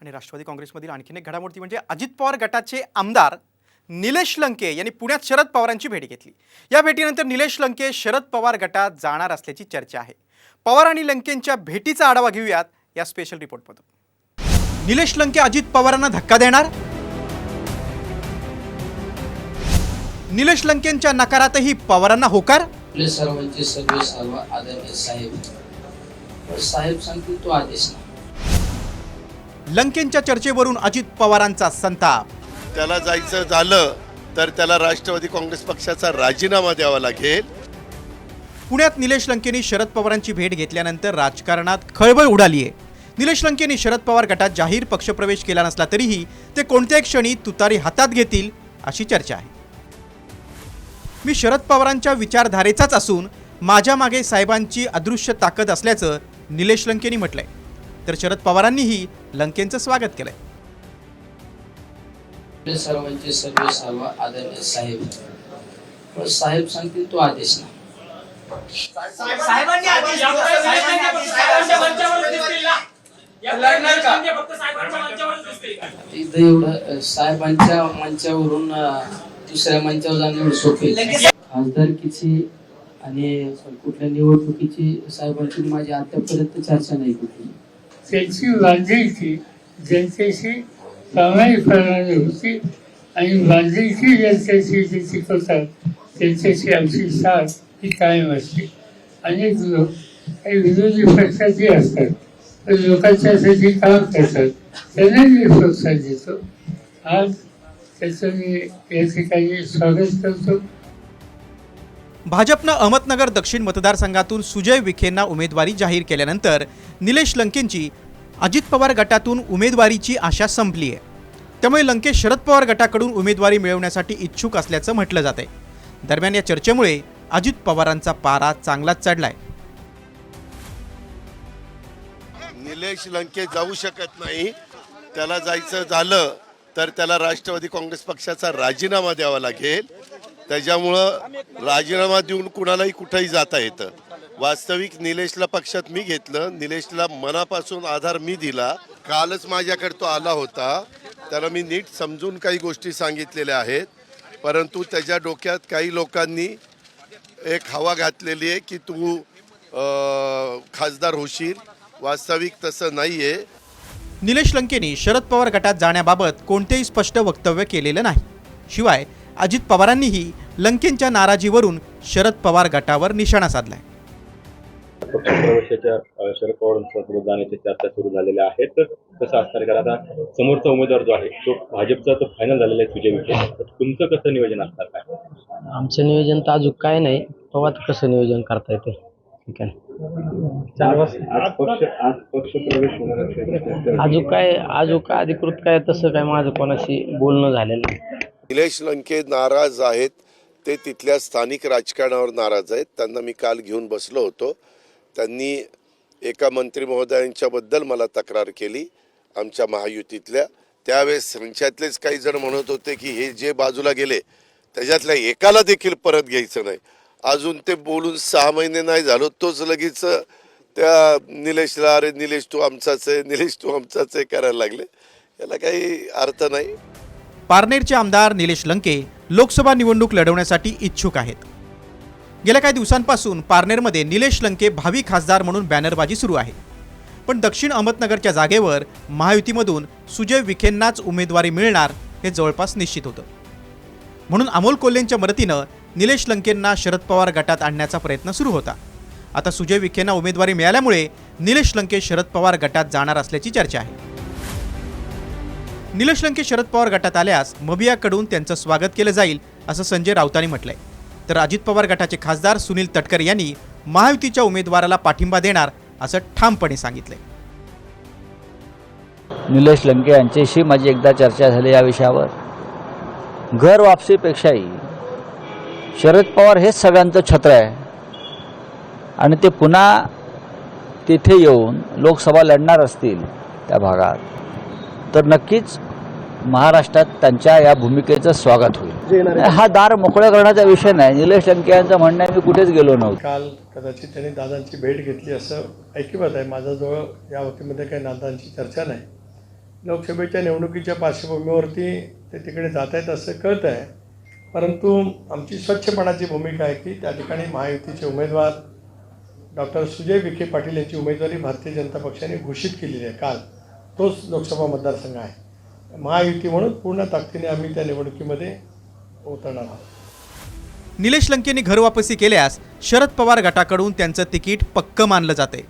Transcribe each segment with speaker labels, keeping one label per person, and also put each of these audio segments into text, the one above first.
Speaker 1: आणि राष्ट्रवादी काँग्रेसमधील आणखीन एक घडामोडी म्हणजे अजित पवार गटाचे आमदार निलेश लंके यांनी पुण्यात शरद पवारांची भेट घेतली. या भेटीनंतर निलेश लंके शरद पवार गटात जाणार असल्याची चर्चा आहे. पवार आणि लंकेंच्या भेटीचा आढावा घेऊयात या स्पेशल रिपोर्टमधून निलेश लंके अजित पवारांना धक्का देणार? निलेश लंकेंच्या नकारातही पवारांना होकार?
Speaker 2: सर्वांचे सर्व सर्व आदरणीय साहेब. साहेब सांगतील तो आदेश
Speaker 1: लंकेंच्या चर्चेवरून अजित पवारांचा संताप.
Speaker 3: त्याला जायचं झालं तर त्याला राष्ट्रवादी काँग्रेस पक्षाचा राजीनामा द्यावा लागेल.
Speaker 1: पुण्यात निलेश लंकेंनी शरद पवारांची भेट घेतल्यानंतर राजकारणात खळबळ उडाली आहे निलेश लंकेंनी शरद पवार गटात जाहीर पक्षप्रवेश केला नसला तरीही ते कोणत्याही क्षणी तुतारी हातात घेतील अशी चर्चा आहे. मी शरद पवारांच्या विचारधारेचाच असून माझ्या मागे साहेबांची अदृश्य ताकद असल्याचं निलेश लंकेंनी म्हटलंय. तर शरद पवारांनीही लंकेंचं स्वागत केलंय
Speaker 2: आपले सर्वांचे सर्व सर्व आदरणीय साहेब पण साहेब सांगतील तो आदेश ना
Speaker 4: साहेबांनी आदेश दिला. साहेबांनी आदेश दिला. साहेबांच्या मंचावरच दिसतील ना. या फक्त साहेबांच्या मंचावरच दिसतील.
Speaker 2: इथं एवढं साहेबांच्या मंचावरून अ, दुसऱ्या मंचावर जाणं एवढं सोपे खासदारकीची आणि कुठल्या निवडणुकीची साहेबांची माझी आतापर्यंत चर्चा नाही कुठली
Speaker 5: त्याची बांधिलकी जनतेशी प्रामाणिकपणाने होती आणि बांधिलकी जनतेची जे शिकवतात त्यांच्याशी आमची साथ ही कायम असते. अनेक लोक काही विरोधी पक्षातही असतात तर लोकांच्यासाठी काम करतात. त्यांना मी प्रोत्साहन देतो. आज त्याचं मी या ठिकाणी स्वागत करतो.
Speaker 1: भाजपनं अहमदनगर दक्षिण मतदारसंघातून सुजय विखेंना उमेदवारी जाहीर केल्यानंतर निलेश लंकेंची अजित पवार गटातून उमेदवारीची आशा संपली आहे. त्यामुळे लंके शरद पवार गटाकडून उमेदवारी मिळवण्यासाठी इच्छुक असल्याचं म्हटलं जात आहे दरम्यान या चर्चेमुळे अजित पवारांचा पारा चांगलाच चढलाय.
Speaker 3: निलेश लंके जाऊ शकत नाही. त्याला जायचं झालं तर त्याला राष्ट्रवादी काँग्रेस पक्षाचा राजीनामा द्यावा लागेल. त्याच्यामुळं राजीनामा देऊन कुणालाही कुठंही जाता येतं. वास्तविक निलेशला पक्षात मी घेतलं. निलेशला मनापासून आधार मी दिला. कालच माझ्याकडे तो आला होता. त्याला मी नीट समजून काही गोष्टी सांगितलेल्या आहेत. परंतु त्याच्या डोक्यात काही लोकांनी एक हवा घातलेली आहे की तू खासदार होशील. वास्तविक तसं नाही आहे
Speaker 1: निलेश लंकेनी शरद पवार गटात जाण्याबाबत कोणतेही स्पष्ट वक्तव्य केलेलं नाही. शिवाय अजित पवारांनीही लंकेंच्या नाराजीवरून शरद पवार गटावर निशाणा साधलाय.
Speaker 6: शरद पवारांसोबत जाण्याच्या चर्चा सुरू झालेल्या आहेत. कसं असणार कारण आता समोरचा उमेदवार जो आहे तो भाजपचा तो फायनल झालेला आहे विखे तर तुमचं कसं नियोजन असणार काय?
Speaker 2: आमचं नियोजन तर अजून काय नाही तेव्हा कसं नियोजन करता येते ठीक आहे. अजून काय अजून काय अधिकृत काय तसं काय माझं कोणाशी बोलणं झालेलं नाही.
Speaker 3: निलेश लंके नाराज आहेत. ते तिथल्या स्थानिक राजकारणावर नाराज आहेत. त्यांना मी काल घेऊन बसलो होतो. त्यांनी एका मंत्री महोदयांच्याबद्दल मला तक्रार केली आमच्या महायुतीतल्या. त्यावेळेस त्यांच्यातलेच काही जण म्हणत होते की हे जे बाजूला गेले त्याच्यातल्या एकाला देखील परत घ्यायचं नाही. अजून ते बोलून सहा महिने नाही झालो तोच लगेच त्या निलेशला अरे निलेश तू आमचाच आहे निलेश तू आमचाच आहे करायला लागले. याला काही अर्थ नाही.
Speaker 1: पारनेरचे आमदार निलेश लंके लोकसभा निवडणूक लढवण्यासाठी इच्छुक आहेत. गेल्या काही दिवसांपासून पारनेरमध्ये निलेश लंके भावी खासदार म्हणून बॅनरबाजी सुरू आहे. पण दक्षिण अहमदनगरच्या जागेवर महायुतीमधून सुजय विखेंनाच उमेदवारी मिळणार हे जवळपास निश्चित होतं. म्हणून अमोल कोल्हेंच्या मदतीनं निलेश लंकेंना शरद पवार गटात आणण्याचा प्रयत्न सुरू होता. आता सुजय विखेंना उमेदवारी मिळाल्यामुळे निलेश लंके शरद पवार गटात जाणार असल्याची चर्चा आहे. निलेश लंके शरद पवार गटात आल्यास मबियाकडून त्यांचं स्वागत केलं जाईल असं संजय राऊतांनी म्हटलंय. तर अजित पवार गटाचे खासदार सुनील तटकर यांनी महायुतीच्या उमेदवाराला पाठिंबा देणार असं ठामपणे सांगितलंय.
Speaker 7: निलेश लंके यांच्याशी माझी एकदा चर्चा झाली या विषयावर. घर वापसीपेक्षाही शरद पवार हेच सगळ्यांचं छत्र आहे. आणि ते पुन्हा तिथे येऊन लोकसभा लढणार असतील त्या भागात. तर नक्कीच महाराष्ट्रात त्यांच्या या भूमिकेचं स्वागत होईल. हा दार मोकळं करण्याचा विषय नाही. निलेश लंके यांचं म्हणणं आहे मी कुठेच गेलो नव्हतो.
Speaker 8: काल कदाचित त्यांनी दादांची भेट घेतली असं ऐकिवात आहे. माझ्याजवळ या बाबतीमध्ये काही दादांची चर्चा नाही. लोकसभेच्या निवडणुकीच्या पार्श्वभूमीवरती ते तिकडे जात आहेत असं कळतं आहे. परंतु आमची स्वच्छपणाची भूमिका आहे की त्या ठिकाणी महायुतीचे उमेदवार डॉक्टर सुजय विखे पाटील यांची उमेदवारी भारतीय जनता पक्षाने घोषित केलेली आहे काल. तोच लोकसभा मतदारसंघ आहे. महायुती म्हणून पूर्ण ताकदीने आम्ही त्या निवडणुकीमध्ये उतरणार आहोत.
Speaker 1: निलेश लंकेंनी घरवापसी केल्यास शरद पवार गटाकडून त्यांचं तिकीट पक्क मानलं जाते.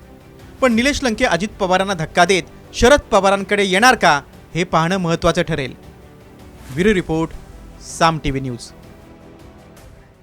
Speaker 1: पण निलेश लंके अजित पवारांना धक्का देत शरद पवारांकडे येणार का हे पाहणं महत्त्वाचं ठरेल. Bureau report Saam T V news.